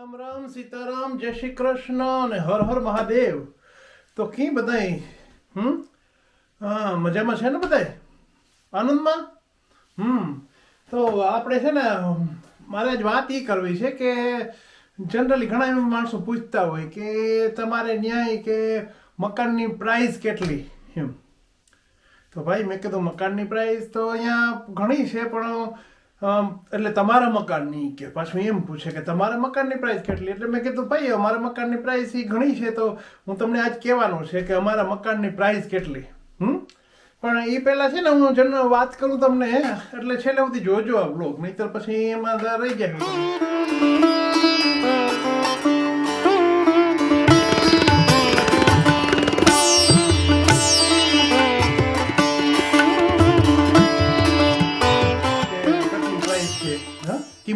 રામ રામ, સીતારામ, જય શ્રી કૃષ્ણ અને હર હર મહાદેવ. તો કી બધાય? હમ? હા, મજામાં છે ને બધાય? આનંદમાં? હમ. તો આપણે છે ને મારે જ વાત એ કરવી છે કે જનરલી ઘણા એમ માણસો પૂછતા હોય કે તમારે ન્યાય કે મકાનની પ્રાઇસ કેટલી? એમ. તો ભાઈ, મેં કીધું મકાનની પ્રાઇસ તો અહીંયા ઘણી છે, પણ એટલે તમારા મકાનની કે પાછું એમ પૂછે કે તમારા મકાનની પ્રાઇસ કેટલી? એટલે મેં કીધું, ભાઈ, અમારા મકાનની પ્રાઇસ એ ઘણી છે, તો હું તમને આજ કહેવાનું છે કે અમારા મકાનની પ્રાઇસ કેટલી? હમ? પણ એ પહેલાં છે ને, હું જન વાત કરું તમને, એટલે છેલ્લે સુધી જોજો આ બ્લોગ નહીતર પછી એમાં રહી જાય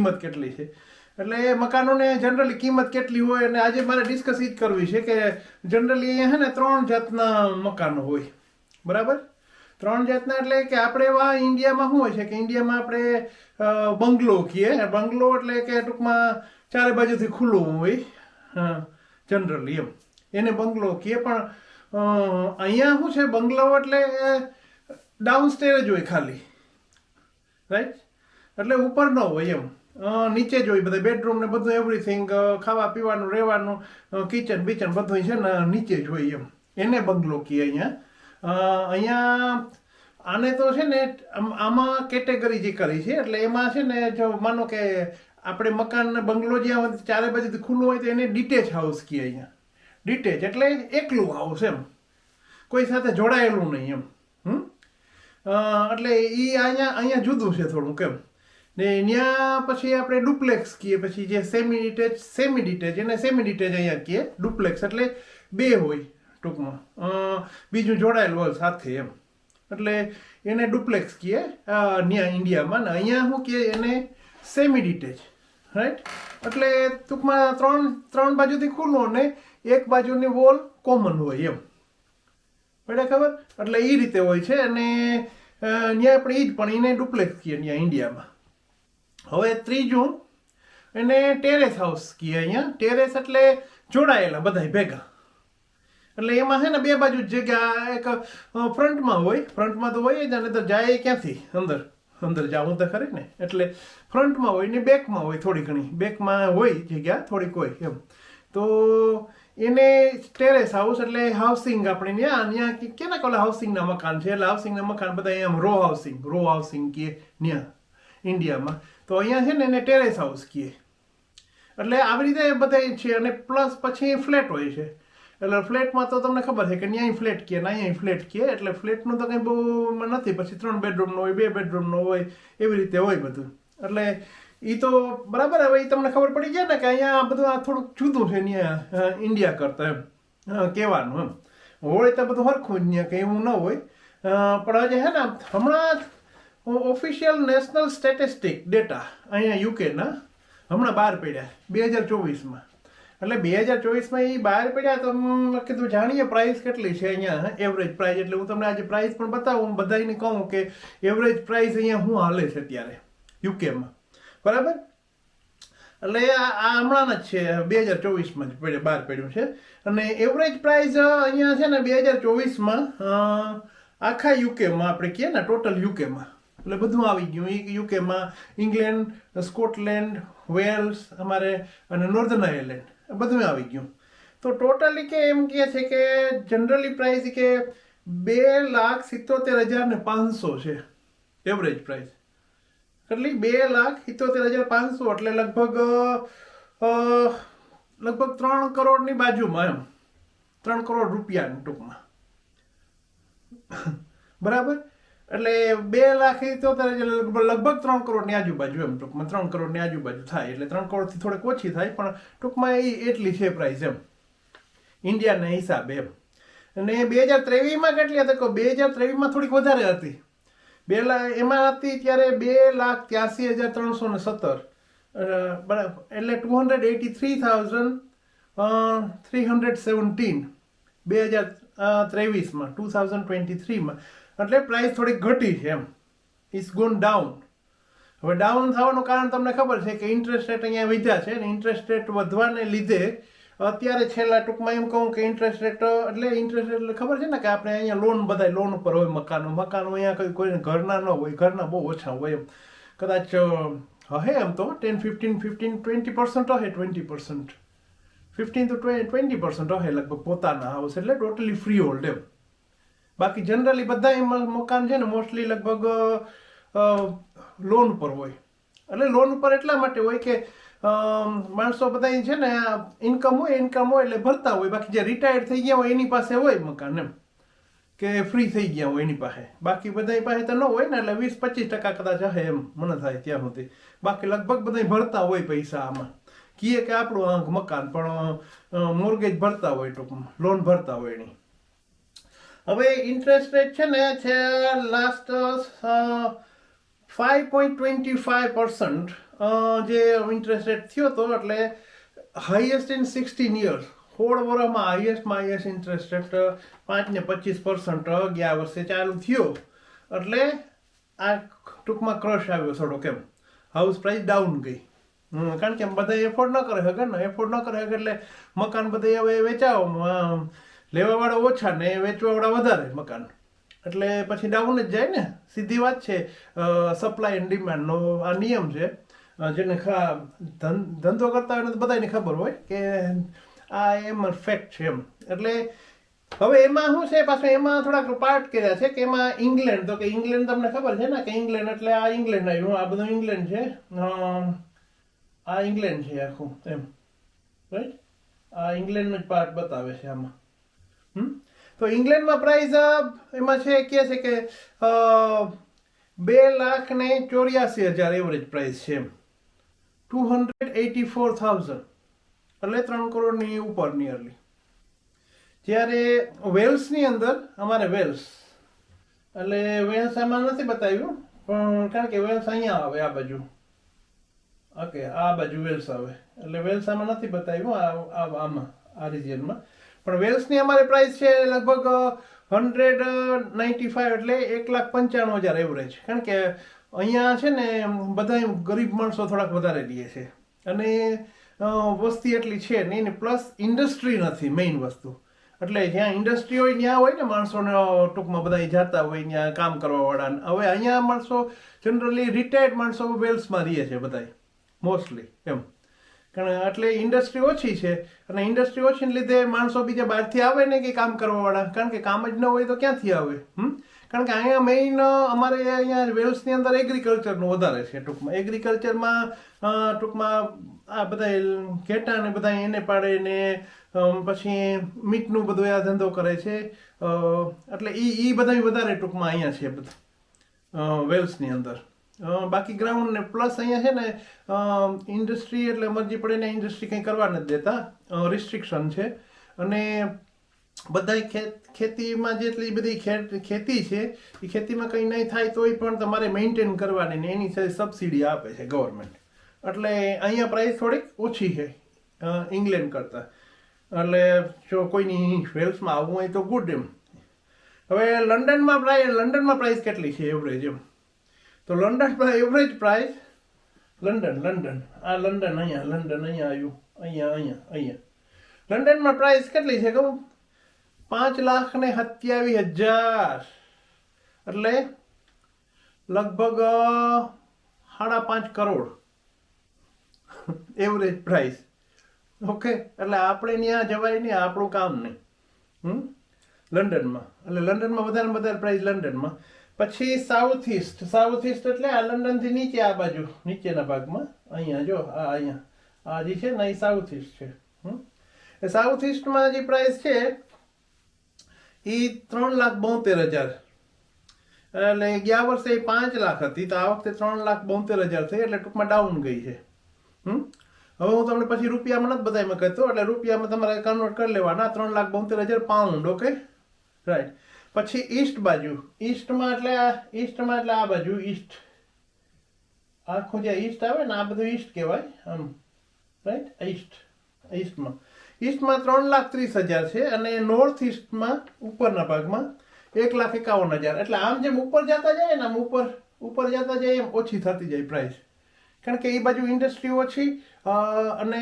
કિંમત કેટલી છે? એટલે એ મકાનોને જનરલી કિંમત કેટલી હોય અને આજે મારે ડિસ્કસ જ કરવી છે કે જનરલી અહીંયા છે ને ત્રણ જાતના મકાનો હોય. બરાબર? ત્રણ જાતના એટલે કે આપણે એવા ઇન્ડિયામાં શું હોય છે કે ઇન્ડિયામાં આપણે બંગલો કહીએ. બંગલો એટલે કે ટૂંકમાં ચારે બાજુથી ખુલ્લું હોય. જનરલી એમ. એને બંગલો કહીએ. પણ અહીંયા શું છે બંગલો એટલે ડાઉન સ્ટેર જ હોય ખાલી. રાઈટ એટલે ઉપર ન હોય એમ. નીચે જ હોય બધા બેડરૂમ ને બધું એવરીથિંગ ખાવા પીવાનું, રહેવાનું કિચન બિચન બધું છે ને નીચે જ હોય એમ. એને બંગલો કહીએ અહીંયા. અહીંયા આને તો છે ને આમ- કેટેગરી જે કરી છે, એટલે એમાં છે ને જો માનો કે આપણે મકાન બંગલો જ્યાં હોય ચારે બાજુથી ખુલ્લું હોય તો એને ડિટેચ હાઉસ કહીએ અહીંયા. ડિટેચ એટલે એકલું હાઉસ એમ. કોઈ સાથે જોડાયેલું નહીં એમ. હમ? એટલે એ અહીંયા અહીંયા જુદું છે થોડુંક કેમ ને ત્યાં પછી આપણે ડુપ્લેક્સ કહીએ પછી જે સેમી ડિટેચ સેમી ડિટેચ એને સેમી ડિટેચ અહીંયા કહીએ ડુપ્લેક્સ એટલે બે હોય ટૂંકમાં. બીજું જોડાયેલું હોય સાથે એમ. એટલે એને ડુપ્લેક્સ કહીએ ત્યાં ઇન્ડિયામાં. ને અહીંયા શું કહીએ એને સેમી ડિટેચ રાઈટ એટલે ટૂંકમાં ત્રણ ત્રણ બાજુથી ખુલ્લું અને એક બાજુની વોલ કોમન હોય એમ. પડે ખબર? એટલે એ રીતે હોય છે અને ત્યાં આપણે એ જ પણ એને ડુપ્લેક્સ કહીએ ત્યાં ઇન્ડિયામાં. હવે ત્રીજું, એને ટેરેસ હાઉસ કહીએ અહીંયા. ટેરેસ એટલે જોડાયેલા બધા ભેગા. એટલે એમાં છે ને બે બાજુ જગ્યા, એક ફ્રન્ટમાં હોય, ફ્રન્ટમાં તો હોય જ અને તો જાય ક્યાંથી? અંદર. અંદર જાવું તો ખરી ને? એટલે ફ્રન્ટમાં હોય ને બેકમાં હોય થોડી ઘણી. બેકમાં હોય જગ્યા, થોડીક હોય એમ. તો એને ટેરેસ હાઉસ એટલે હાઉસિંગ આપણે ત્યાં ત્યાં કેના કોલા હાઉસિંગના મકાન છે? એટલે હાઉસિંગના મકાન બધા એમ રો હાઉસિંગ રો હાઉસિંગ કે ત્યાં ઇન્ડિયામાં. તો અહીંયા છે ને એને ટેરેસ હાઉસ કહીએ એટલે આવી રીતે બધા છે અને પ્લસ પછી ફ્લેટ હોય છે. એટલે ફ્લેટમાં તો તમને ખબર છે કે ન્યાય ફ્લેટ કહે ને અહીંયા ફ્લેટ કહે એટલે ફ્લેટનું તો કંઈ બહુ નથી. પછી ત્રણ બેડરૂમનો હોય, બે બેડરૂમનો હોય, એવી રીતે હોય બધું. એટલે એ તો બરાબર હવે એ તમને ખબર પડી જાય ને કે અહીંયા બધું આ થોડુંક જુદું છે ત્યાં ઇન્ડિયા કરતા એમ. કહેવાનું એમ. હોય તો બધું સરખું જ ત્યાં કંઈ એવું ન હોય. પણ આજે હે ને હમણાં ઓફિશિયલ નેશનલ સ્ટેટિસ્ટિક ડેટા અહીંયા યુકેના હમણાં બહાર પડ્યા, બે હજાર ચોવીસમાં. એટલે બે હજાર ચોવીસમાં એ બહાર પડ્યા તો કીધું જાણીએ પ્રાઇસ કેટલી છે અહીંયા એવરેજ પ્રાઇસ એટલે હું તમને આજે પ્રાઇસ પણ બતાવું બધાને કહું કે એવરેજ પ્રાઇસ અહીંયા શું હાલે છે અત્યારે યુકેમાં બરાબર? એટલે આ હમણાં જ છે, બે હજાર ચોવીસમાં જ બહાર પડ્યું છે. અને એવરેજ પ્રાઇસ અહીંયા છે ને બે હજાર ચોવીસમાં આખા યુકેમાં આપણે કહીએ ને ટોટલ યુકેમાં એટલે બધું આવી ગયું. યુકેમાં ઇંગ્લેન્ડ, સ્કોટલેન્ડ, વેલ્સ, અમારે અને નોર્ધન આયર્લેન્ડ બધું આવી ગયું. તો ટોટલી કે એમ કહે છે કે જનરલી પ્રાઇસ કે બે લાખ સિત્તોતેર હજાર ને પાંચસો છે, એવરેજ પ્રાઇસ. એટલી બે લાખ સિત્તોતેર હજાર પાંચસો એટલે લગભગ લગભગ ત્રણ કરોડની બાજુમાં એમ. ત્રણ કરોડ રૂપિયાની ટૂંકમાં. બરાબર? એટલે બે લાખ સિત્તોતેર હજાર, લગભગ લગભગ ત્રણ કરોડની આજુબાજુ એમ ટૂંકમાં ત્રણ કરોડની આજુબાજુ થાય. એટલે ત્રણ કરોડથી થોડીક ઓછી થાય, પણ ટૂંકમાં એ એટલી છે પ્રાઇસ એમ. ઇન્ડિયાના હિસાબે એમ. અને બે હજાર ત્રેવીસમાં કેટલી હતી? કહો, બે હજાર ત્રેવીસમાં થોડીક વધારે હતી. બે લાખ એમાં હતી ત્યારે બે લાખ ત્યાસી હજાર ત્રણસો ને સત્તર. બરાબર. એટલે two hundred eighty three thousand three hundred seventeen બે હજાર ત્રેવીસમાં ટુ થાઉઝન્ડ ટ્વેન્ટી થ્રીમાં એટલે પ્રાઇસ થોડીક ઘટી છે એમ. ઇઝ ગોન ડાઉન હવે ડાઉન થવાનું કારણ તમને ખબર છે કે ઇન્ટરેસ્ટ રેટ અહીંયા વધ્યા છે ને ઇન્ટરેસ્ટ રેટ વધવાને લીધે અત્યારે છેલ્લા ટૂંકમાં એમ કહું કે ઇન્ટરેસ્ટ રેટ એટલે ઇન્ટરેસ્ટ રેટ એટલે ખબર છે ને કે આપણે અહીંયા લોન બધા લોન ઉપર હોય, મકાનો. મકાનો અહીંયા કોઈ કોઈ ઘરના ન હોય, ઘરના બહુ ઓછા હોય એમ. કદાચ હે એમ તો. Ten fifteen fifteen twenty percent હે twenty percent fifteen to twenty percent હે લગભગ પોતાના હાઉસ એટલે ટોટલી ફ્રી હોલ્ડ એમ. બાકી જનરલી બધા મકાન છે ને મોસ્ટલી લગભગ લોન ઉપર હોય. એટલે લોન ઉપર એટલા માટે હોય કે માણસો બધા છે ને ઇન્કમ હોય ઇન્કમ હોય એટલે ભરતા હોય. બાકી જે રિટાયર્ડ થઈ ગયા હોય એની પાસે હોય મકાન એમ. કે ફ્રી થઈ ગયા હોય એની પાસે. બાકી બધા પાસે તો ન હોય ને એટલે વીસ પચીસ ટકા કદાચ હશે એમ મને થાય ત્યાં સુધી. બાકી લગભગ બધા ભરતા હોય પૈસા આમાં. કીએ કે આપણું આંખ મકાન, પણ મોર્ગેજ ભરતા હોય ટૂંકમાં. લોન ભરતા હોય એની. હવે ઇન્ટરેસ્ટ રેટ છે ને છે last five point twenty five percent જે ઇન્ટરેસ્ટ રેટ થયો હતો એટલે હાઈએસ્ટ ઇન સિક્સટીન યર્સ સોળ વર્ષમાં હાઈએસ્ટમાં હાઈએસ્ટ ઇન્ટરેસ્ટ રેટ પાંચ ને પચીસ પર્સન્ટ ગયા વર્ષે ચાલુ થયો. એટલે આ ટૂંકમાં ક્રશ આવ્યો થોડો કેમ હાઉસ પ્રાઇસ ડાઉન ગઈ. કારણ કે બધા એફોર્ડ ન કરે શકે ને એફોર્ડ ન કરે શકે એટલે મકાન બધા હવે વેચાવો લેવાવાળા ઓછા ને વેચવાવાળા વધારે મકાન. એટલે પછી ડાઉન જ જાય ને. સીધી વાત છે સપ્લાય એન્ડ ડિમાન્ડનો આ નિયમ છે. જેને ખા ધંધો કરતા હોય ને બધાને ખબર હોય કે આ એમ ફેક્ટ છે એમ. એટલે હવે એમાં શું છે? પાછું એમાં થોડાક પાર્ટ કર્યા છે કે એમાં ઇંગ્લેન્ડ તો કે ઇંગ્લેન્ડ તમને ખબર છે ને કે ઇંગ્લેન્ડ એટલે આ ઇંગ્લેન્ડ આવ્યું, આ બધું ઇંગ્લેન્ડ છે. આ ઇંગ્લેન્ડ છે આખું એમ. રાઈટ આ ઇંગ્લેન્ડનો જ પાર્ટ બતાવે છે આમાં? તો ઇંગ્લેન્ડમાં પ્રાઇસ એમાં છે, કે છે કે બે લાખ ને ચોર્યાસી હજાર એવરેજ પ્રાઇસ છે two hundred eighty four thousand. એટલે ત્રણ કરોડની ઉપર નિયરલી જ્યારે વેલ્સની અંદર, અમારે વેલ્સ. એટલે વેલ્સ આમાં નથી બતાવ્યું, પણ કારણ કે વેલ્સ અહીંયા આવે આ બાજુ. ઓકે, આ બાજુ વેલ્સ આવે. એટલે વેલ્સ આમાં નથી બતાવ્યું આમાં, આ રિજિયનમાં પણ વેલ્સની અમારી પ્રાઇસ છે લગભગ હંડ્રેડ નાઇન્ટી ફાઈવ એટલે એક લાખ પંચાણું હજાર એવરેજ કારણ કે અહીંયા છે ને બધા ગરીબ માણસો થોડાક વધારે લે છે. અને વસ્તી એટલી છે નહીં ને પ્લસ ઇન્ડસ્ટ્રી નથી મેઇન વસ્તુ. એટલે જ્યાં ઇન્ડસ્ટ્રી હોય, ત્યાં હોય ને માણસોને ટૂંકમાં બધા જાતા હોય, ત્યાં કામ કરવાવાળા હવે અહીંયા માણસો જનરલી રિટાયર્ડ માણસો વેલ્સમાં રહે છે બધા મોસ્ટલી એમ. એટલે ઇન્ડસ્ટ્રી ઓછી છે. અને ઇન્ડસ્ટ્રી ઓછીને લીધે માણસો બીજા બહારથી આવે ને કે કામ કરવાવાળા. કારણ કે કામ જ ન હોય તો ક્યાંથી આવે? હમ? કારણ કે અહીંયા મેઇન અમારે અહીંયા વેલ્સની અંદર એગ્રીકલ્ચરનું વધારે છે ટૂંકમાં. એગ્રીકલ્ચરમાં ટૂંકમાં આ બધા ઘેટા ને બધા એને પાડે ને પછી મીટનું બધું આ ધંધો કરે છે. એટલે એ એ બધા વધારે ટૂંકમાં અહીંયા છે બધા વેલ્સની અંદર. બાકી ગ્રાઉન્ડ ને પ્લસ અહીંયા છે ને ઇન્ડસ્ટ્રી એટલે મરજી પડે ને ઇન્ડસ્ટ્રી કંઈ કરવા નથી દેતા. રિસ્ટ્રિક્શન છે. અને બધા ખેત ખેતીમાં જેટલી બધી ખેતી છે, એ ખેતીમાં કંઈ નહીં થાય તોય પણ તમારે મેન્ટેન કરવાની ને એની સાથે સબસિડી આપે છે ગવર્મેન્ટ એટલે અહીંયા પ્રાઇસ થોડીક ઓછી છે ઇંગ્લેન્ડ કરતાં. એટલે જો કોઈની વેલ્સમાં આવવું હોય તો ગુડ એમ. હવે લંડનમાં પ્રાઇસ લંડનમાં પ્રાઇસ કેટલી છે એવરેજ એમ? તો London average price London London. આ લંડન અહીંયા લંડન અહીંયા આવ્યું. અહીંયા અહીંયા અહીંયા. લંડનમાં પ્રાઇસ કેટલી છે કહું પાંચ લાખ ને સત્યાવીસ હજાર. એટલે લગભગ સાડા પાંચ કરોડ. એવરેજ પ્રાઇસ ઓકે એટલે આપણે ત્યાં જવાય નહીં, આપણું કામ નહીં. હમ? લંડનમાં. એટલે લંડનમાં વધારે વધારે પ્રાઇસ લંડનમાં. પછી સાઉથ ઈસ્ટ સાઉથ ઈસ્ટ એટલે આ લંડનથી નીચે, આ બાજુ, નીચેના ભાગમાં, અહીંયા જો, આ અહીંયા, આ જે છે ને એ સાઉથ ઈસ્ટ છે. હમ? સાઉથ ઈસ્ટમાં જે પ્રાઇસ છે એ ત્રણ લાખ બોતેર હજાર. એટલે ગયા વર્ષે એ પાંચ લાખ હતી, તો આ વખતે ત્રણ લાખ બોતેર હજાર થઈ, એટલે ટૂંકમાં ડાઉન ગઈ છે. હમ? હવે હું તમને પછી રૂપિયામાં નથી બધામાં કહેતો, એટલે રૂપિયામાં તમારે કન્વર્ટ કરી લેવાના, ત્રણ લાખ બોતેર હજાર પાઉન્ડ ઓકે રાઈટ પછી ઈસ્ટ બાજુ. ઈસ્ટમાં એટલે આ, ઈસ્ટમાં એટલે આ બાજુ, ઈસ્ટ. આખું જે ઈસ્ટ આવે ને, આ બધું ઈસ્ટ કહેવાય, આમ. રાઈટ ઈસ્ટ ઈસ્ટમાં ઈસ્ટમાં ત્રણ લાખ ત્રીસ હજાર છે અને નોર્થ ઈસ્ટમાં ઉપરના ભાગમાં એક લાખ એકાવન હજાર. એટલે આમ જેમ ઉપર જતા જાય ને, આમ ઉપર ઉપર જતા જાય એમ ઓછી થતી જાય પ્રાઇસ કારણ કે એ બાજુ ઇન્ડસ્ટ્રી ઓછી અને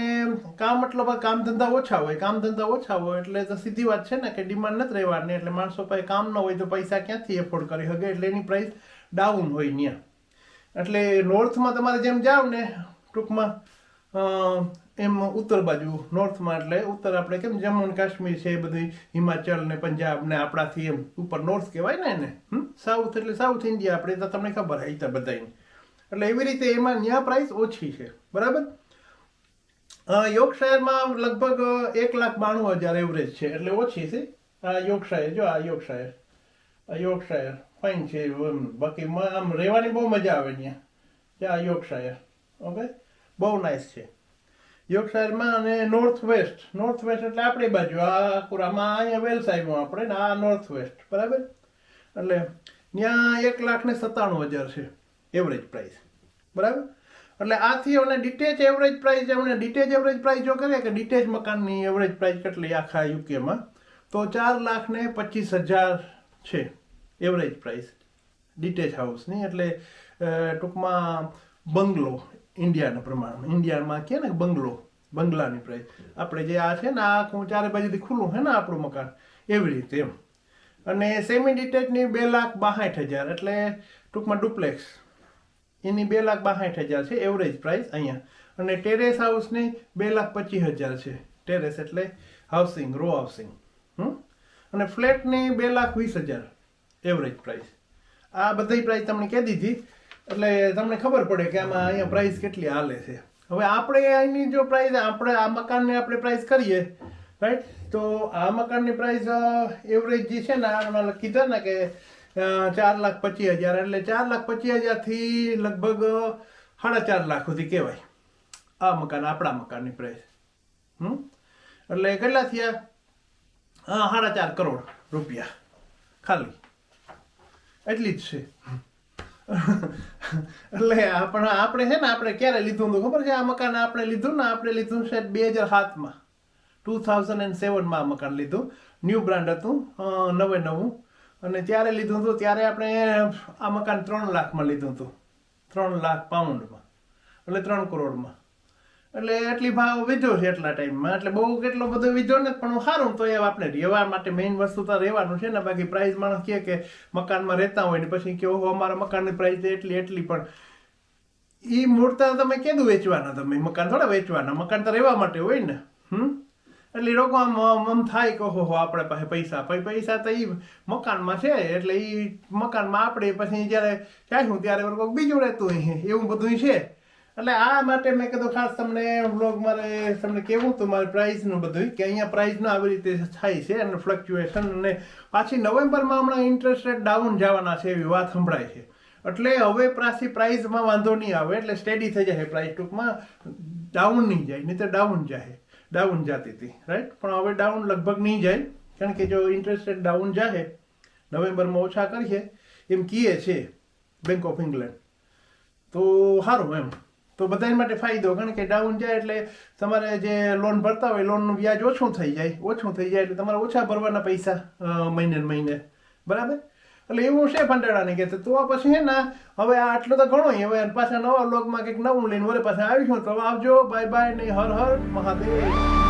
કામ મતલબ કામ ધંધા ઓછા હોય, કામ ધંધા ઓછા હોય, એટલે તો સીધી વાત છે ને કે ડિમાન્ડ નથી રહેવાની, એટલે માણસો પાસે કામ ન હોય તો પૈસા ક્યાંથી એફોર્ડ કરી? શકે એટલે એની પ્રાઇસ ડાઉન હોય ત્યાં એટલે નોર્થમાં તમારે જેમ જાવ ને ટૂંકમાં એમ ઉત્તર બાજુ નોર્થમાં એટલે ઉત્તર આપણે કેમ જમ્મુ અને કાશ્મીર છે એ બધી, હિમાચલ ને પંજાબ ને આપણાથી એમ, ઉપર નોર્થ કહેવાય ને એને? સાઉથ એટલે સાઉથ ઇન્ડિયા આપણે તો તમને ખબર હોય તો એટલે એવી રીતે એમાં ત્યાં પ્રાઇસ ઓછી છે. બરાબર? યોગશાયરમાં લગભગ એક લાખ બાણું હજાર એવરેજ છે. એટલે ઓછી છે. આ યોગશાયર, જો આ યોગશાયર. આ યોગશાયર. ફાઇન છે. બાકી આમ રહેવાની બહુ મજા આવે ત્યાં ત્યાં યોગશાયર. ઓકે બહુ નાઇસ છે. યોગશાયરમાં અને નોર્થ વેસ્ટ નોર્થ વેસ્ટ એટલે આપણી બાજુ, આ કુરામાં અહીંયા વેલસાઈમાં આપણે, ને આ નોર્થ વેસ્ટ બરાબર? એટલે ત્યાં એક લાખ ને સત્તાણું હજાર છે. એવરેજ પ્રાઇસ બરાબર? એટલે આથી અમને ડિટેચ એવરેજ પ્રાઇસ એમણે ડિટેચ એવરેજ પ્રાઇસ જો કરીએ કે ડિટેચ મકાનની એવરેજ પ્રાઇસ કેટલી આખા યુકેમાં તો ચાર લાખ ને પચીસ હજાર છે એવરેજ પ્રાઇસ ડિટેચ હાઉસની એટલે ટૂંકમાં બંગલો ઇન્ડિયાના પ્રમાણમાં. ઇન્ડિયામાં કહે ને બંગલો, બંગલાની પ્રાઇસ આપણે જે આ છે ને, આ ચારે બાજુથી ખુલ્લું છે ને આપણું મકાન, એવી રીતે એમ. અને સેમી ડિટેચની બે લાખ બાસઠ હજાર. એટલે ટૂંકમાં ડુપ્લેક્સ એની બે લાખ બાસઠ હજાર છે એવરેજ પ્રાઇસ અહીંયા. અને ટેરેસ હાઉસની બે લાખ પચીસ હજાર છે ટેરેસ એટલે હાઉસિંગ રો હાઉસિંગ હમ? અને ફ્લેટની બે લાખ વીસ હજાર એવરેજ પ્રાઇસ આ બધી પ્રાઇસ તમને કહી દીધી. એટલે તમને ખબર પડે કે આમાં અહીંયા પ્રાઇસ કેટલી હાલે છે. હવે આપણે અહીંની જો પ્રાઇસ આપણે આ મકાનની આપણે પ્રાઇસ કરીએ રાઈટ તો આ મકાનની પ્રાઇસ એવરેજ જે છે ને આમાં કીધા ને કે ચાર લાખ પચીસ હજાર એટલે ચાર લાખ પચીસ હજારથી લગભગ સાડા ચાર લાખ સુધી કહેવાય. આ મકાન આપણા મકાનની પ્રાઇસ હમ? એટલે કેટલા થયા? સાડા ચાર કરોડ રૂપિયા. ખાલી. એટલી જ છે. એટલે આપણે આપણે છે ને, આપણે ક્યારે લીધું હતું? ખબર છે આ મકાન આપણે લીધું ને? આપણે લીધું છે બે હજાર સાતમાં. ટુ થાઉઝન્ડ એન્ડ સેવનમાં આ મકાન લીધું. ન્યૂ બ્રાન્ડ હતું. નવે નવું. અને ત્યારે લીધું હતું, ત્યારે આપણે આ મકાન ત્રણ લાખમાં લીધું હતું. ત્રણ લાખ પાઉન્ડમાં. એટલે ત્રણ કરોડમાં. એટલે એટલી ભાવ વીધો છે એટલા ટાઈમમાં. એટલે બહુ કેટલો બધો વીધો ને પણ સારું તો એ આપણે રહેવા માટે મેઇન વસ્તુ તો રહેવાનું છે ને. બાકી પ્રાઇસ માણસ કહે કે મકાનમાં રહેતા હોય ને પછી કે ઓહો, અમારા મકાનની પ્રાઇસ એટલી એટલી. પણ એ મૂળતા તમે કેદું વેચવાના તમે? મકાન થોડા વેચવાના. મકાન તો રહેવા માટે હોય ને. હમ? એટલે લોકો આમ આમ થાય કે ઓહો, આપણે પાસે પૈસા. પછી પૈસા તો એ મકાનમાં છે, એટલે એ મકાનમાં આપણે પછી જ્યારે ચાહ્યું ત્યારે કોઈક બીજું રહેતું અહીં એવું બધું છે. એટલે આ માટે મેં કીધું ખાસ તમને બ્લોગ મારે તમને કેવું હતું મારે પ્રાઇઝનું બધું કે અહીંયા પ્રાઇઝનું આવી રીતે થાય છે અને ફ્લક્ચ્યુએશન અને પાછી નવેમ્બરમાં હમણાં ઇન્ટરેસ્ટ રેટ ડાઉન જવાના છે એવી વાત સંભળાય છે. એટલે હવે પાછી પ્રાઇઝમાં વાંધો નહીં આવે, એટલે સ્ટેડી થઈ જાય પ્રાઇસ ટૂંકમાં ડાઉન નહીં જાય, નહીં તો ડાઉન જાય. ડાઉન જતી હતી રાઈટ પણ હવે ડાઉન લગભગ નહીં જાય, કારણ કે જો ઇન્ટરેસ્ટ રેટ ડાઉન જાય નવેમ્બરમાં ઓછા કરીએ, એમ કીએ છે બેંક ઓફ ઇંગ્લેન્ડ તો સારું એમ. તો બધા માટે ફાયદો, કારણ કે ડાઉન જાય એટલે તમારે જે લોન ભરતા હોય લોનનું વ્યાજ ઓછું થઈ જાય, ઓછું થઈ જાય એટલે તમારે ઓછા ભરવાના પૈસા મહિને મહિને. બરાબર? એટલે એવું છે ફંડાળાને કે તો પછી હે ને, હવે આ આટલું તો ઘણો હવે પાછા નવા લોકમાં કંઈક નવું લઈને વરે પાછા આવીશું. તો આવજો, બાય બાય ને હર હર મહાદેવ.